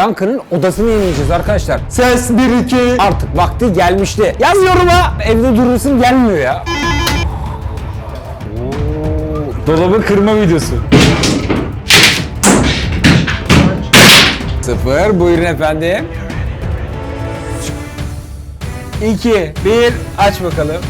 Yankı'nın odasını yenileceğiz arkadaşlar. Ses 1 2 artık vakti gelmişti. Yaz yoruma evde durursun gelmiyor ya. Oo, dolabı kırma videosu. Sıfır buyurun efendim. 2 1 aç bakalım.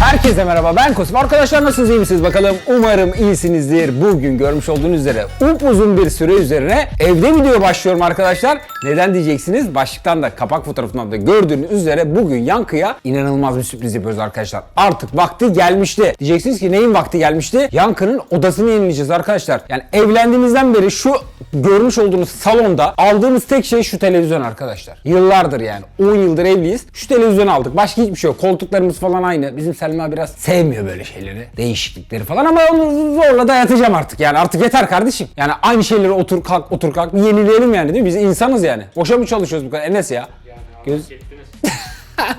Herkese merhaba ben Kosim. Arkadaşlar nasılsınız iyi misiniz bakalım? Umarım iyisinizdir. Bugün görmüş olduğunuz üzere upuzun bir süre üzerine evde video başlıyorum arkadaşlar. Neden diyeceksiniz? Başlıktan da kapak fotoğrafından da gördüğünüz üzere bugün Yankı'ya inanılmaz bir sürpriz yapıyoruz arkadaşlar. Artık vakti gelmişti. Diyeceksiniz ki neyin vakti gelmişti? Yankı'nın odasını yenileyeceğiz arkadaşlar. Yani evlendiğimizden beri şu görmüş olduğunuz salonda aldığımız tek şey şu televizyon arkadaşlar. Yıllardır yani 10 yıldır evliyiz. Şu televizyonu aldık. Başka hiçbir şey yok. Koltuklarımız falan aynı. Bizim Selma biraz sevmiyor böyle şeyleri. Değişiklikleri falan ama onu zorla dayatacağım artık. Yani artık yeter kardeşim. Yani aynı şeyleri otur kalk otur kalk yenileyelim yani değil mi? Biz insanız yani. Boşa mı çalışıyoruz bu kadar? Enes ya. Göz...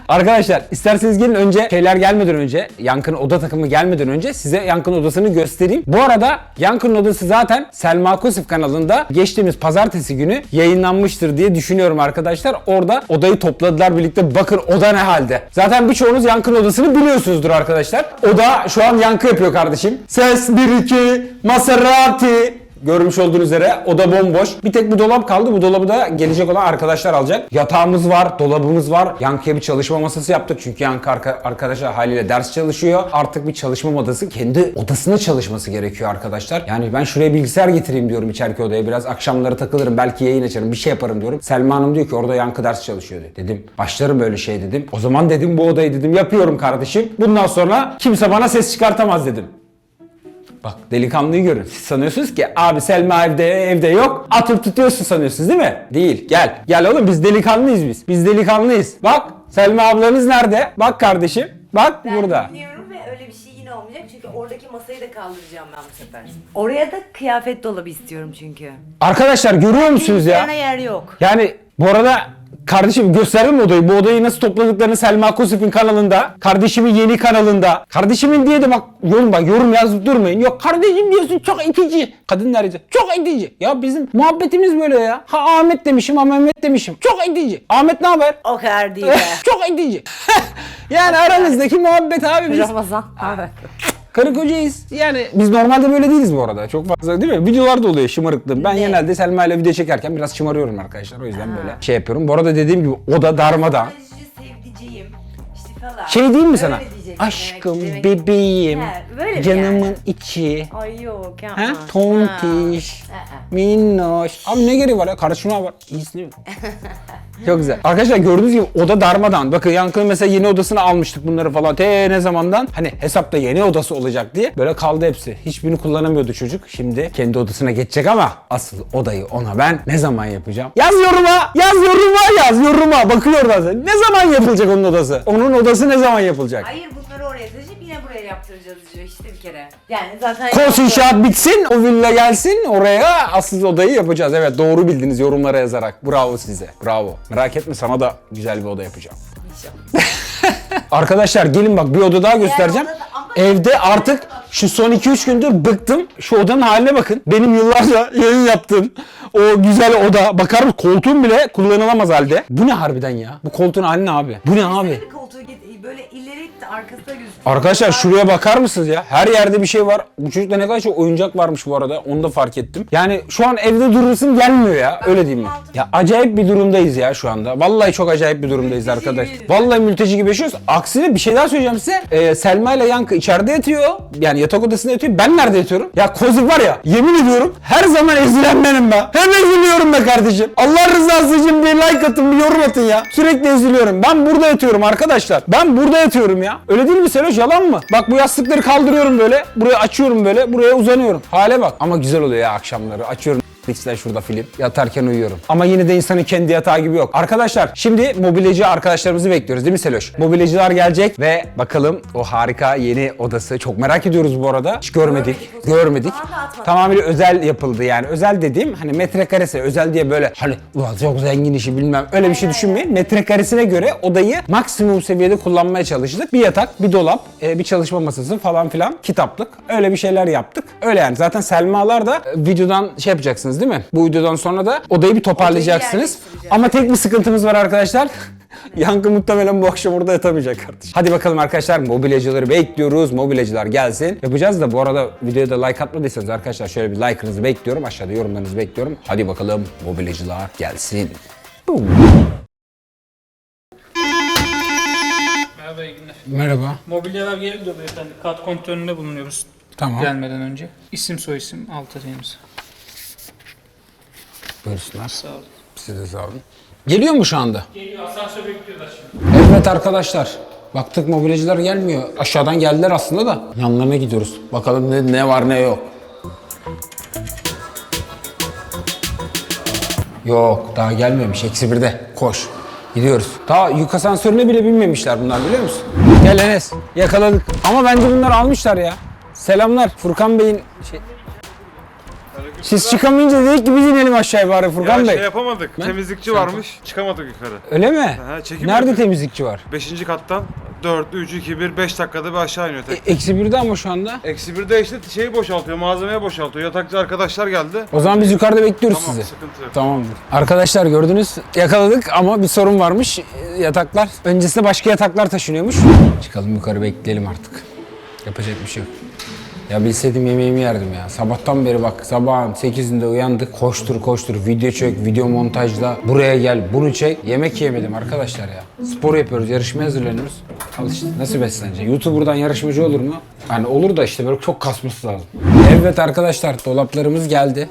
Arkadaşlar isterseniz gelin önce şeyler gelmeden önce Yankı'nın oda takımı gelmeden önce size Yankı'nın odasını göstereyim. Bu arada Yankı'nın odası zaten Selma Kosif kanalında geçtiğimiz pazartesi günü yayınlanmıştır diye düşünüyorum arkadaşlar. Orada odayı topladılar birlikte bakın oda ne halde. Zaten birçoğunuz Yankı'nın odasını biliyorsunuzdur arkadaşlar. Oda şu an yankı yapıyor kardeşim. Ses 1-2 Maserati Görmüş olduğunuz üzere oda bomboş. Bir tek bu dolap kaldı. Bu dolabı da gelecek olan arkadaşlar alacak. Yatağımız var, dolabımız var. Yankı'ya bir çalışma masası yaptık. Çünkü Yankı arka, arkadaşlar haliyle ders çalışıyor. Artık bir çalışma odası kendi odasında çalışması gerekiyor arkadaşlar. Yani ben şuraya bilgisayar getireyim diyorum içeriki odaya. Biraz akşamları takılırım. Belki yayın açarım. Bir şey yaparım diyorum. Selma Hanım diyor ki orada Yankı ders çalışıyor diyor. Dedim başlarım böyle şey dedim. O zaman dedim bu odayı dedim yapıyorum kardeşim. Bundan sonra kimse bana ses çıkartamaz dedim. Bak delikanlıyı görün. Siz sanıyorsunuz ki abi Selma evde evde yok. Atıp tutuyorsun sanıyorsunuz değil mi? Değil. Gel. Gel oğlum biz delikanlıyız biz. Biz delikanlıyız. Bak Selma ablanız nerede? Bak kardeşim. Bak Ben burada. biliyorum ve öyle bir şey yine olmayacak çünkü oradaki masayı da kaldıracağım ben bu sefer. Oraya da kıyafet dolabı istiyorum çünkü. Arkadaşlar görüyor musunuz ya? Yana yer yok. Yani bu arada kardeşim gösterdim mi odayı? Bu odayı nasıl topladıklarını Selma Kosif'in kanalında, kardeşimin yeni kanalında. Kardeşimin diye de bak yorum bak yorum yazıp durmayın. Yok kardeşim diyorsun çok itici. Kadın nerede? Çok itici. Ya bizim muhabbetimiz böyle ya. Ha Ahmet demişim ha Mehmet demişim. Çok itici. Ahmet ne haber? O kadar değil çok itici. yani aranızdaki muhabbet abi biz. Ramazan. Evet. Karı kocayız. Yani biz normalde böyle değiliz bu arada. Çok fazla değil mi? Videolarda oluyor şımarıklığım. Ben Ne? genelde Selma ile video çekerken biraz şımarıyorum arkadaşlar. O yüzden böyle şey yapıyorum. Bu arada dediğim gibi o da darmadan. Sadece sevdiciyim. İşte falan. Şey değil mi sana? Öyle diyeceksin Aşkım, demek- bebeğim, He, böyle canımın yani? içi. Ay yok yapma. Ha? Tontiş, Ha. Ha. minnoş. Abi ne gereği var ya? Karışma var. İyisi değil mi? Çok güzel. Arkadaşlar gördüğünüz gibi oda darmadan. Bakın Yankı'nın mesela yeni odasını almıştık bunları falan. Te ne zamandan? Hani hesapta yeni odası olacak diye. Böyle kaldı hepsi. Hiçbirini kullanamıyordu çocuk. Şimdi kendi odasına geçecek ama asıl odayı ona ben ne zaman yapacağım? Yaz yoruma! Yaz yoruma! Yaz yoruma! Bakıyor orada. Ne zaman yapılacak onun odası? Onun odası ne zaman yapılacak? Hayır bunları bir kere. Yani zaten... Kos inşaat bitsin, o villa gelsin, oraya asıl odayı yapacağız. Evet doğru bildiniz yorumlara yazarak. Bravo size. Bravo. Merak etme sana da güzel bir oda yapacağım. İnşallah. Arkadaşlar gelin bak bir oda daha göstereceğim. Evde artık şu son 2-3 gündür bıktım. Şu odanın haline bakın. Benim yıllarca yayın yaptığım o güzel oda. Bakar mısın koltuğum bile kullanılamaz halde. Bu ne harbiden ya? Bu koltuğun hali ne abi? Bu ne abi? Koltuğu git böyle ileri itti arkasına gözüküyor. Arkadaşlar şuraya bakar mısınız ya? Her yerde bir şey var. Bu çocukta ne kadar çok oyuncak varmış bu arada. Onu da fark ettim. Yani şu an evde durursun gelmiyor ya. Öyle diyeyim ben. Ya acayip bir durumdayız ya şu anda. Vallahi çok acayip bir durumdayız gibiyiz. Vallahi mülteci gibi yaşıyoruz. Aksine bir şey daha söyleyeceğim size. Ee, Selma ile Yankı içeride yatıyor. Yani yatak odasında yatıyor. Ben nerede yatıyorum? Ya Kozuk var ya yemin ediyorum her zaman ezilen benim be. Hep eziliyorum be kardeşim. Allah rızası için bir like atın bir yorum atın ya. Sürekli eziliyorum. Ben burada yatıyorum arkadaşlar. Ben burada yatıyorum ya. Öyle değil mi Seloş yalan mı? Bak bu yastıkları kaldırıyorum böyle. Buraya açıyorum böyle. Buraya uzanıyorum. Hale bak. Ama güzel oluyor ya akşamları. Açıyorum Netflix'ten şurada film. Yatarken uyuyorum. Ama yine de insanın kendi yatağı gibi yok. Arkadaşlar şimdi mobilyacı arkadaşlarımızı bekliyoruz değil mi Seloş? Mobilyacılar gelecek ve bakalım o harika yeni odası. Çok merak ediyoruz bu arada. Hiç görmedik. Görmedik. Görmedik. Tamamıyla özel yapıldı yani. Özel dediğim hani metrekaresi özel diye böyle hani ulan çok zengin işi bilmem öyle bir şey düşünmeyin. Metrekaresine göre odayı maksimum seviyede kullanmaya çalıştık. Bir yatak, bir dolap, e, bir çalışma masası falan filan, kitaplık. Öyle bir şeyler yaptık. Öyle yani. Zaten Selmalar da e, videodan şey yapacaksınız toparlayacaksınız değil mi? Bu videodan sonra da odayı bir toparlayacaksınız. Ama tek bir sıkıntımız var arkadaşlar. Yankı muhtemelen bu akşam orada yatamayacak kardeşim. Hadi bakalım arkadaşlar mobilyacıları bekliyoruz. Mobilyacılar gelsin. Yapacağız da bu arada videoya da like atmadıysanız arkadaşlar şöyle bir like'ınızı bekliyorum. Aşağıda yorumlarınızı bekliyorum. Hadi bakalım mobilyacılar gelsin. Boom. Merhaba iyi günler. Merhaba. Mobilyalar geliyor beyefendi. Kat kontrolünde bulunuyoruz Tamam. gelmeden önce. İsim soy isim alt atayımız. Buyursunlar. Sağ olun. Siz de sağ olun. Geliyor mu şu anda? Geliyor asansör bekliyorlar şimdi. Evet arkadaşlar. Baktık mobilyacılar gelmiyor. Aşağıdan geldiler aslında da. Yanlarına gidiyoruz. Bakalım ne, ne var ne yok. Yok daha gelmemiş. Eksi birde. Koş. Gidiyoruz. Daha yük asansörüne bile binmemişler bunlar biliyor musun? Gel Enes. Yakaladık. Ama bence bunlar almışlar ya. Selamlar. Furkan Bey'in şey... Siz çıkamayınca dedik ki biz inelim aşağıya bari Furkan Ya Bey. şey yapamadık. Ben- Temizlikçi varmış. Çıkamadık yukarı. Öyle mi? Ha, çekim Nerede yapıyor. temizlikçi var? 5. kattan 4, 3, 2, 1, 5 dakikada bir aşağı iniyor tek. E- Eksi birde ama şu anda. Eksi bir de işte şeyi boşaltıyor, malzemeyi boşaltıyor. Yatakçı arkadaşlar geldi. O zaman biz yukarıda bekliyoruz Tamam, sizi. sıkıntı yok. Tamamdır. Arkadaşlar gördünüz yakaladık ama bir sorun varmış. E, Yataklar. Öncesinde başka yataklar taşınıyormuş. Çıkalım yukarı bekleyelim artık. Yapacak bir şey yok. Ya bilseydim yemeğimi yerdim ya. Sabahtan beri bak sabahın 8'inde uyandık. Koştur koştur video çek, video montajla. Buraya gel bunu çek. Yemek yemedim arkadaşlar ya. Spor yapıyoruz, yarışmaya hazırlanıyoruz. Al işte nasıl besleneceksin? YouTuber'dan yarışmacı olur mu? Yani olur da işte böyle çok kasması lazım. Evet arkadaşlar dolaplarımız geldi.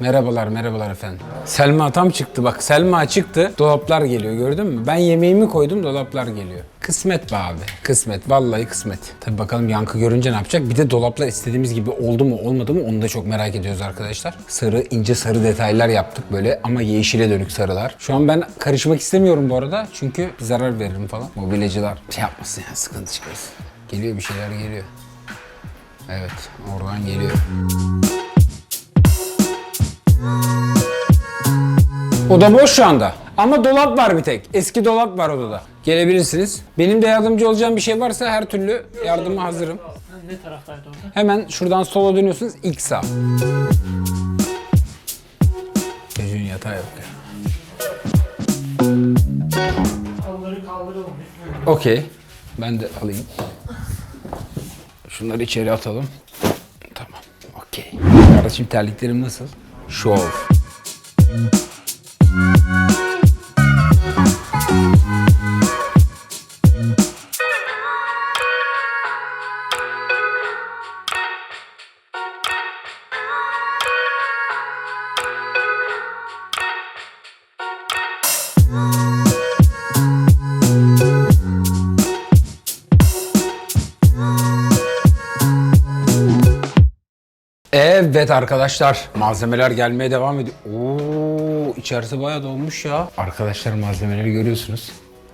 Merhabalar, merhabalar efendim. Selma tam çıktı bak. Selma çıktı. Dolaplar geliyor gördün mü? Ben yemeğimi koydum dolaplar geliyor. Kısmet be abi. Kısmet. Vallahi kısmet. Tabi bakalım Yankı görünce ne yapacak? Bir de dolaplar istediğimiz gibi oldu mu olmadı mı onu da çok merak ediyoruz arkadaşlar. Sarı, ince sarı detaylar yaptık böyle ama yeşile dönük sarılar. Şu an ben karışmak istemiyorum bu arada. Çünkü zarar veririm falan. Mobilyacılar şey yapmasın ya sıkıntı çıkarsın. Geliyor bir şeyler geliyor. Evet oradan geliyor. Oda boş şu anda. Ama dolap var bir tek. Eski dolap var odada. Gelebilirsiniz. Benim de yardımcı olacağım bir şey varsa her türlü yardıma hazırım. Ne taraftaydı orada? Hemen şuradan sola dönüyorsunuz. ilk sağ. Çocuğun yatağı yok ya. Kaldıralım. Okey. Ben de alayım. Şunları içeri atalım. Tamam. Okey. Kardeşim terliklerim nasıl? Şov. Evet arkadaşlar malzemeler gelmeye devam ediyor. Oo içerisi bayağı dolmuş ya. Arkadaşlar malzemeleri görüyorsunuz.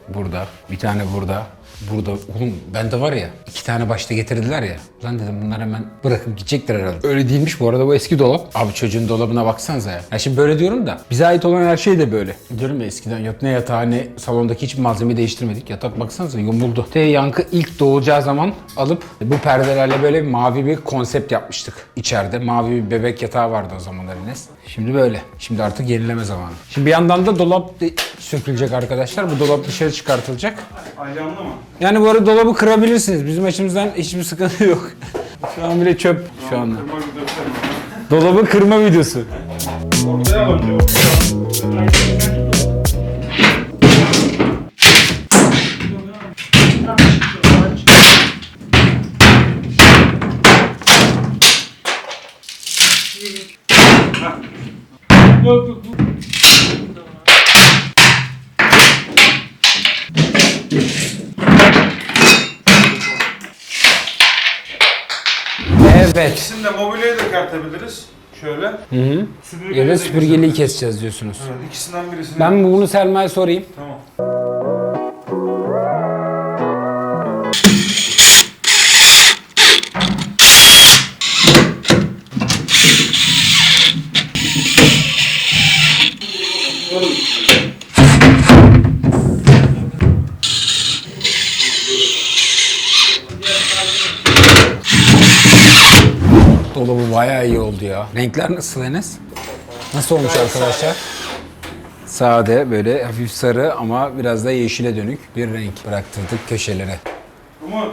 Burada, bir tane burada, burada. Oğlum bende var ya iki tane başta getirdiler ya. Lan dedim bunlar hemen bırakıp gidecekler herhalde. Öyle değilmiş bu arada bu eski dolap. Abi çocuğun dolabına baksanıza ya. Ya şimdi böyle diyorum da bize ait olan her şey de böyle. Diyorum ya eskiden yat ne yatağı ne salondaki hiçbir malzemeyi değiştirmedik. Yatak baksanıza yumuldu. Te yankı ilk doğacağı zaman alıp bu perdelerle böyle mavi bir konsept yapmıştık içeride. Mavi bir bebek yatağı vardı o zamanlar Enes. Şimdi böyle. Şimdi artık yenileme zamanı. Şimdi bir yandan da dolap de- sökülecek arkadaşlar. Bu dolap dışarı çıkartılacak. Ayranlı mı? Yani bu arada dolabı kırabilirsiniz. Bizim açımızdan hiçbir sıkıntı yok. Şu an bile çöp şu anda. Dolabı kırma videosu. Ortaya alınca. Yok yok. bu- Evet. İkisini de mobilyayı da çıkartabiliriz. Şöyle. Hı hı. Ya da süpürgeliği keseceğiz diyorsunuz. Evet, ikisinden birisini. Ben bunu Selma'ya sorayım. Tamam. Dolabı bayağı iyi oldu ya. Renkler nasıl Enes? Nasıl olmuş arkadaşlar? Sade böyle hafif sarı ama biraz da yeşile dönük bir renk bıraktırdık köşelere. Umut.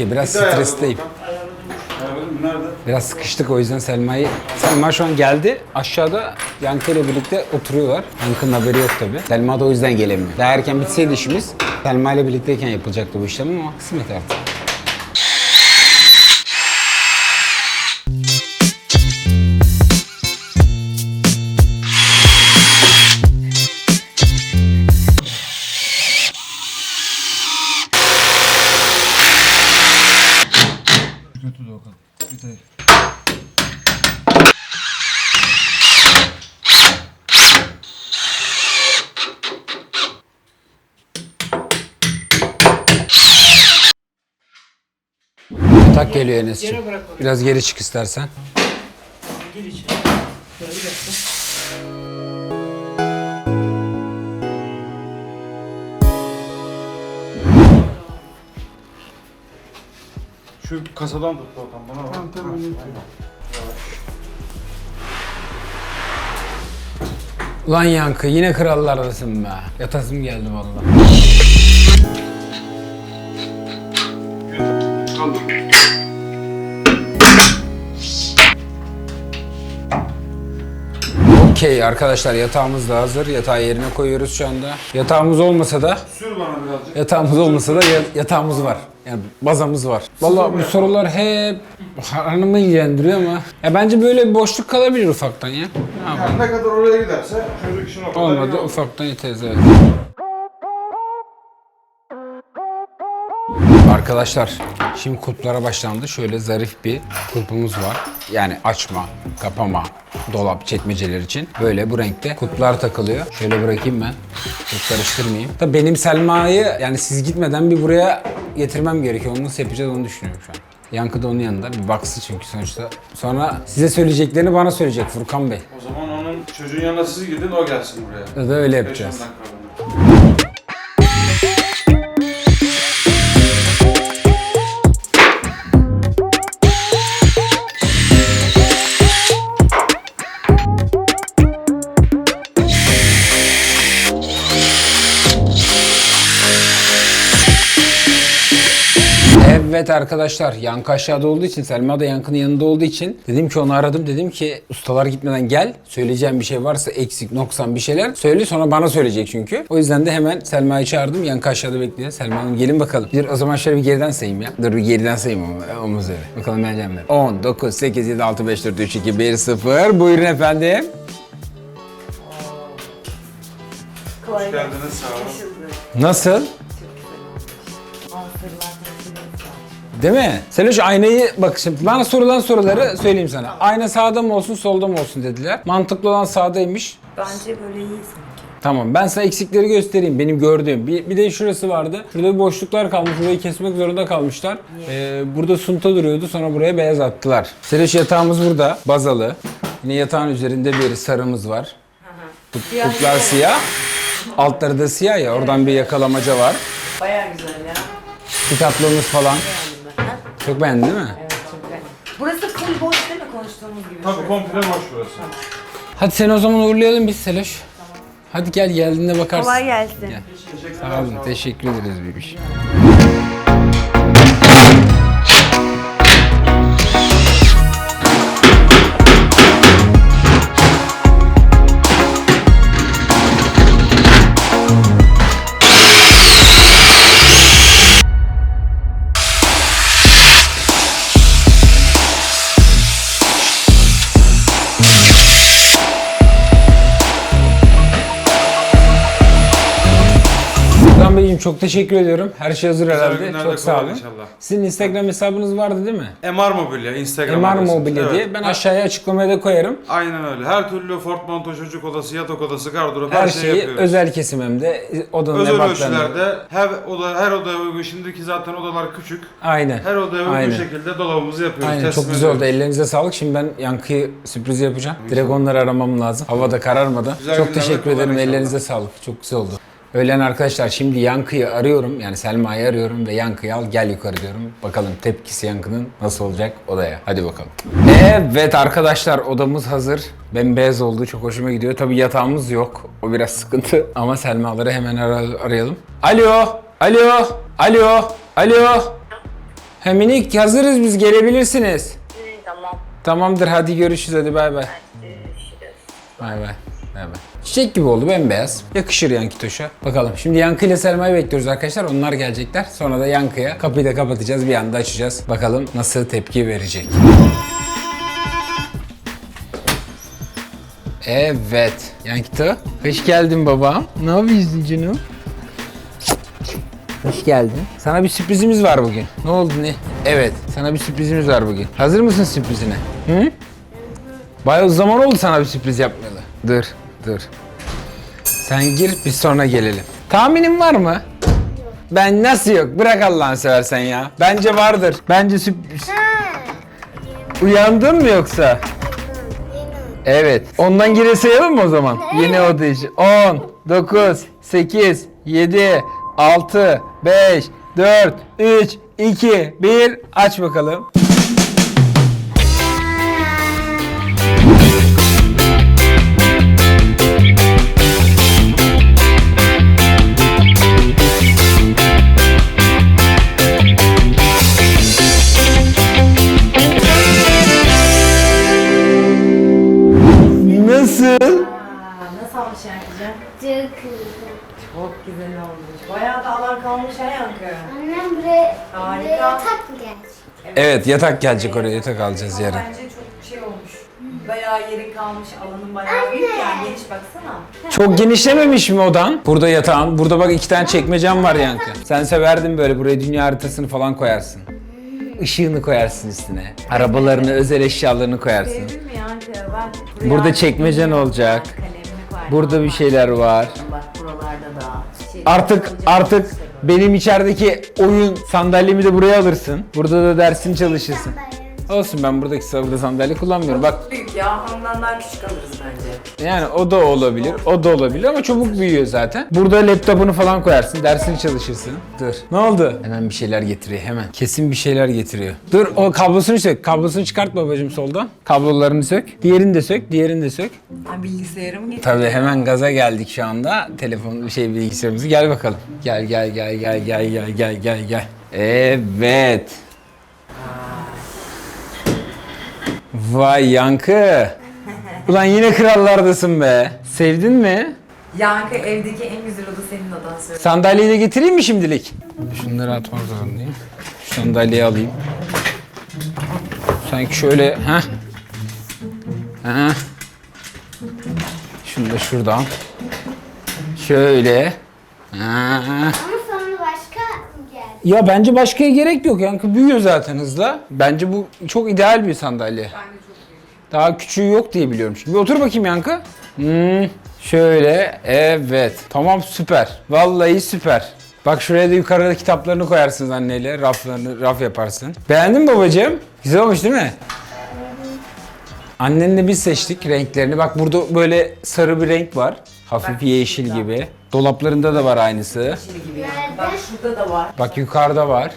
Ya biraz mı? Nerede? Biraz sıkıştık o yüzden Selma'yı... Selma şu an geldi. Aşağıda Yankı ile birlikte oturuyorlar. Yankı'nın haberi yok tabi. Selma da o yüzden gelemiyor. Daha erken bitseydi işimiz Selma ile birlikteyken yapılacaktı bu işlem ama kısmet artık. Tak geliyor Enes'ciğim. Biraz geri çık istersen. Gir içeri. Bir dakika. Şu kasadan tut Volkan bana bak. Tamam tamam. Ulan Yankı yine krallardasın be. Yatasım geldi vallahi. Kaldır. Okey arkadaşlar yatağımız da hazır. Yatağı yerine koyuyoruz şu anda. Yatağımız olmasa da Sür bana birazcık. Yatağımız olmasa da ya- yatağımız var. Yani bazamız var. Vallahi bu sorular hep hanımı ilgilendiriyor ama ya bence böyle bir boşluk kalabilir ufaktan ya. Ne yapalım? Yani ne kadar oraya giderse çocuk işin o kadar iyi Olmadı olur. ufaktan yeteriz evet. Arkadaşlar şimdi kulplara başlandı. Şöyle zarif bir kulpumuz var. Yani açma, kapama, dolap, çekmeceler için. Böyle bu renkte kulplar takılıyor. Şöyle bırakayım ben. Çok karıştırmayayım. Tabii benim Selma'yı yani siz gitmeden bir buraya getirmem gerekiyor. Onu nasıl yapacağız onu düşünüyorum şu an. Yankı da onun yanında. Bir baksın çünkü sonuçta. Sonra size söyleyeceklerini bana söyleyecek Furkan Bey. O zaman onun çocuğun yanına siz gidin o gelsin buraya. Ya da öyle 5-10 yapacağız. dakika Evet arkadaşlar Yankı aşağıda olduğu için Selma da Yankı'nın yanında olduğu için dedim ki onu aradım dedim ki ustalar gitmeden gel söyleyeceğim bir şey varsa eksik noksan bir şeyler söyle sonra bana söyleyecek çünkü. O yüzden de hemen Selma'yı çağırdım Yankı aşağıda bekliyor. Selma Hanım gelin bakalım. Bir o zaman şöyle bir geriden sayayım ya. Dur bir geriden sayayım ama omuz öyle. Bakalım ben mi? 10, 9, 8, 7, 6, 5, 4, 3, 2, 1, 0. Buyurun efendim. Kolay Hoş gelsin. geldiniz sağ olun. Nasıl? Aa, sarılar tarafı Değil mi? Seloş aynayı bak şimdi bana sorulan soruları söyleyeyim sana. Ayna sağda mı olsun solda mı olsun dediler. Mantıklı olan sağdaymış. Bence böyle iyi sanki. Tamam ben sana eksikleri göstereyim benim gördüğüm. Bir, bir de şurası vardı. Şurada bir boşluklar kalmış. Burayı kesmek zorunda kalmışlar. Ee, burada sunta duruyordu sonra buraya beyaz attılar. Seloş yatağımız burada. Bazalı. Yine yatağın üzerinde bir sarımız var. Siyah yok. siyah. Altları da siyah ya oradan bir yakalamaca var. Baya güzel ya. Kitaplığımız falan. Çok beğendin değil mi? Evet çok beğendim. Burası full boş değil mi konuştuğumuz gibi? Tabii komple boş burası. Hadi seni o zaman uğurlayalım biz Seloş. Hadi gel geldiğinde bakarsın. Kolay gelsin. Gel. Sağ olun. Teşekkür ederiz bebiş. Çok teşekkür ediyorum. Her şey hazır herhalde. günlerde Çok sağ kolay olun. inşallah. Sizin Instagram hesabınız vardı değil mi? MR Mobilya Instagram MR adresi. Mobilya Evet. diye. Ben aşağıya açıklamaya da koyarım. Aynen öyle. Her türlü Fortmanto çocuk odası, yatak odası, gardırop Her her, şeyi şeyi yapıyoruz. özel kesim hem de odanın Özel ebatlarını. ölçülerde her oda her odaya uygun. Şimdiki zaten odalar küçük. Aynen. Her odaya uygun Aynen. şekilde dolabımızı yapıyoruz. Aynen teslim çok güzel oldu. ediyoruz. Ellerinize sağlık. Şimdi ben Yankı'yı sürpriz yapacağım. Direkt onları aramam lazım. Havada kararmadan. Güzel çok teşekkür ederim. inşallah. Ellerinize sağlık. Çok güzel oldu. Öğlen arkadaşlar şimdi Yankı'yı arıyorum. Yani Selma'yı arıyorum ve Yankı'yı al gel yukarı diyorum. Bakalım tepkisi Yankı'nın nasıl olacak odaya. Hadi bakalım. Evet arkadaşlar odamız hazır. Bembeyaz oldu. Çok hoşuma gidiyor. Tabii yatağımız yok. O biraz sıkıntı. Ama Selma'ları hemen ara- arayalım. Alo. Alo. Alo. Alo. He minik hazırız biz gelebilirsiniz. Tamam. Tamamdır hadi görüşürüz hadi bay bay. Bay bay. Bay. Çiçek gibi oldu bembeyaz. Yakışır Yankı Toş'a. Bakalım şimdi Yankı ile Selma'yı bekliyoruz arkadaşlar. Onlar gelecekler. Sonra da Yankı'ya kapıyı da kapatacağız. Bir anda açacağız. Bakalım nasıl tepki verecek. Evet. Yankı Hoş geldin babam. Ne yapıyorsun canım? Hoş geldin. Sana bir sürprizimiz var bugün. Ne oldu ne? Evet, sana bir sürprizimiz var bugün. Hazır mısın sürprizine? Hı? Bayağı zaman oldu sana bir sürpriz yapmayalı. Dur, dur. Sen gir, biz sonra gelelim. Tahminin var mı? Ben nasıl yok? Bırak Allah'ını seversen ya. Bence vardır. Bence sürpriz. Uyandın mı yoksa? Evet. Ondan geri sayalım mı o zaman? Yeni oda işi. 10, 9, 8, 7, 6, 5, 4, 3, 2, 1. Aç bakalım. Güzel olmuş. Bayağı da alan kalmış ha Yankı. Annem buraya, Harika. buraya yatak mı gelecek? Evet yatak gelecek oraya yatak alacağız Ama yarın. bence çok şey olmuş. Bayağı yerin kalmış, alanın bayağı büyük yani geniş baksana. Çok genişlememiş mi odan? Burada yatağın. Burada bak iki tane çekmecem var yankı. Sen severdin böyle buraya dünya haritasını falan koyarsın. Işığını koyarsın üstüne. Arabalarını, özel eşyalarını koyarsın. Sevdin mi Yankı? Ben buraya Burada çekmecen olacak. Burada bir şeyler var. Artık artık benim içerideki oyun sandalyemi de buraya alırsın. Burada da dersin çalışırsın. Olsun ben buradaki burada sandalye kullanmıyorum. Bak Büyük ya, ondan daha küçük alırız bence. yani o da olabilir, o da olabilir ama çabuk büyüyor zaten. Burada laptopunu falan koyarsın, dersini çalışırsın. Dur. Ne oldu? Hemen bir şeyler getiriyor, hemen. Kesin bir şeyler getiriyor. Dur, o kablosunu sök. Kablosunu çıkart babacığım soldan. Kablolarını sök. Diğerini de sök, diğerini de sök. Ha bilgisayarımı getir. Tabii hemen gaza geldik şu anda. Telefon şey bilgisayarımızı gel bakalım. Gel gel gel gel gel gel gel gel gel. Evet. Vay yankı. Ulan yine krallardasın be. Sevdin mi? Yankı evdeki en güzel oda senin odan söyle. Sandalyeyi de getireyim mi şimdilik? Şunları atmak zorundayım. Şu sandalyeyi alayım. Sanki şöyle, ha? Ha? Şunu da şuradan. Şöyle. Ha. Ama sonra başka mı gelecek? Ya bence başkaya gerek yok. Yankı büyüyor zaten hızla. Bence bu çok ideal bir sandalye. Daha küçüğü yok diye biliyorum. Şimdi bir otur bakayım Yankı. Hmm, şöyle. Evet. Tamam süper. Vallahi süper. Bak şuraya da yukarıda kitaplarını koyarsınız anneyle. Raflarını, raf yaparsın. Beğendin mi babacığım? Güzel olmuş değil mi? Annenle biz seçtik renklerini. Bak burada böyle sarı bir renk var. Hafif yeşil gibi. Dolaplarında da var aynısı. Yeşil gibi yani. Bak şurada da var. Bak yukarıda var.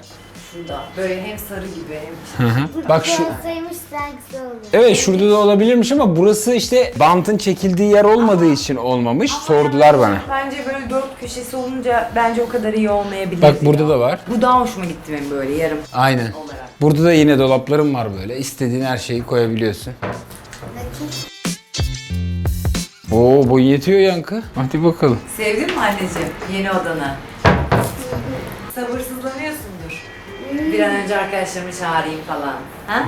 Şurada. Böyle hem sarı gibi hem Hı hı. Bak şu Olsaymış daha güzel olur. Evet şurada da olabilirmiş ama burası işte bantın çekildiği yer olmadığı için olmamış. Sordular bana. Bence böyle dört köşesi olunca bence o kadar iyi olmayabilir. Bak burada da var. Bu daha hoşuma gitti benim böyle yarım Aynen. olarak. Burada da yine dolaplarım var böyle. İstediğin her şeyi koyabiliyorsun. Oo boy yetiyor yankı. Hadi bakalım. Sevdin mi anneciğim yeni odanı? Sabırsızlanıyorsundur. Bir an önce arkadaşlarımı çağırayım falan. Ha?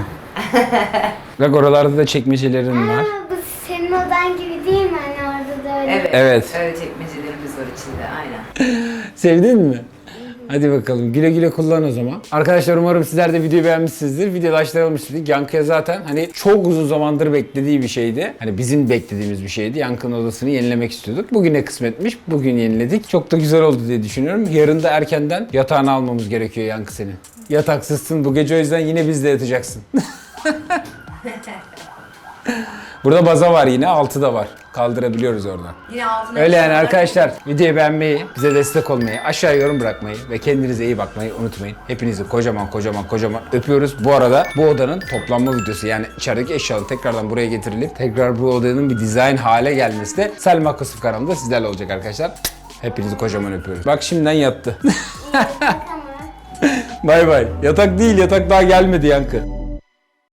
Bak oralarda da çekmecelerin var. Aa, bu senin odan gibi değil mi? Hani orada da öyle. Evet. Evet. Öyle çekmecelerimiz var içinde aynen. Sevdin mi? Hadi bakalım güle güle kullan o zaman. Arkadaşlar umarım sizler de videoyu beğenmişsinizdir. Videoyu almıştık. Yankı'ya zaten hani çok uzun zamandır beklediği bir şeydi. Hani bizim beklediğimiz bir şeydi. Yankı'nın odasını yenilemek istiyorduk. Bugüne kısmetmiş. Bugün yeniledik. Çok da güzel oldu diye düşünüyorum. Yarın da erkenden yatağını almamız gerekiyor Yankı senin. Yataksızsın bu gece o yüzden yine bizde yatacaksın. Burada baza var yine. Altı da var. Kaldırabiliyoruz oradan. Yine altına Öyle yani arkadaşlar videoyu beğenmeyi, bize destek olmayı, aşağı yorum bırakmayı ve kendinize iyi bakmayı unutmayın. Hepinizi kocaman kocaman kocaman öpüyoruz. Bu arada bu odanın toplanma videosu yani içerideki eşyaların tekrardan buraya getirilip tekrar bu odanın bir dizayn hale gelmesi de Selma Kusuf kanalında sizlerle olacak arkadaşlar. Hepinizi kocaman öpüyoruz. Bak şimdiden yattı. Bay bay. Yatak değil yatak daha gelmedi yankı.